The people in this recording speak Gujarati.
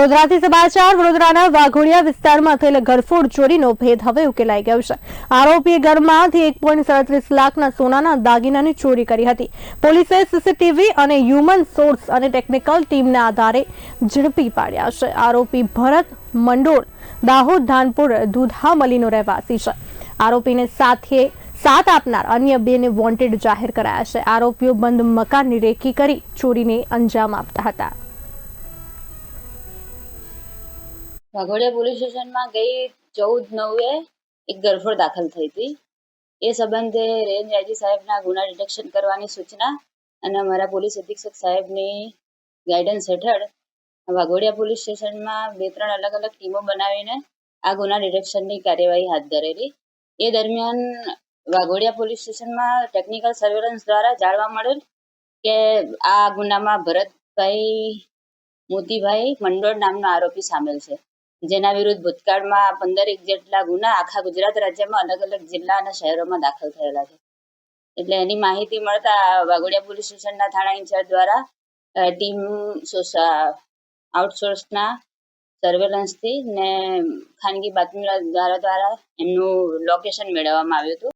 વડોદરાથી સમાચાર, વડોદરાના વાઘોડિયા વિસ્તારમાં થયેલ ઘરફોડ ચોરીનો ભેદ હવે ઉકેલાઈ ગયો છે. આરોપીએ ઘરમાંથી એક પોઈન્ટ સાડત્રીસ લાખના સોનાના દાગીનાની ચોરી કરી હતી. પોલીસે સીસીટીવી અને હ્યુમન સોર્સ અને ટેકનિકલ ટીમના આધારે ઝડપી પાડ્યા છે. આરોપી ભરત મંડોળ, દાહોદ, ધાનપુર, દુધામલીનો રહેવાસી છે. આરોપીને સાથે સાથ આપનાર અન્ય બેને વોન્ટેડ જાહેર કરાયા છે. આરોપીઓ બંધ મકાનની રેકી કરી ચોરીને અંજામ આપતા હતા. વાઘોડિયા પોલીસ સ્ટેશનમાં ગઈ ચૌદ નવે એક ગરફોડ દાખલ થઈ હતી. એ સંબંધે રેન્જ આઈજી સાહેબના ગુના ડિટેક્શન કરવાની સૂચના અને અમારા પોલીસ અધિક્ષક સાહેબની ગાઈડન્સ હેઠળ વાઘોડિયા પોલીસ સ્ટેશનમાં બે ત્રણ અલગ અલગ ટીમો બનાવીને આ ગુના ડિટેક્શનની કાર્યવાહી હાથ ધરેલી. એ દરમિયાન વાઘોડિયા પોલીસ સ્ટેશનમાં ટેકનિકલ સર્વેલન્સ દ્વારા જાણવા મળેલ કે આ ગુનામાં ભરતભાઈ મોતીભાઈ મંડોળ નામનો આરોપી સામેલ છે. જેના વિરુદ્ધ ભૂતકાળમાં પંદર એક જેટલા ગુના આખા ગુજરાત રાજ્યમાં અલગ અલગ જિલ્લા અને શહેરોમાં દાખલ થયેલા છે. એટલે એની માહિતી મળતા વાઘોડિયા પોલીસ સ્ટેશનના થાણા ઇન્ચાર્જ દ્વારા ટીમ આઉટસોર્સના સર્વેલન્સથી ને ખાનગી બાતમીદારો દ્વારા એમનું લોકેશન મેળવવામાં આવ્યું હતું.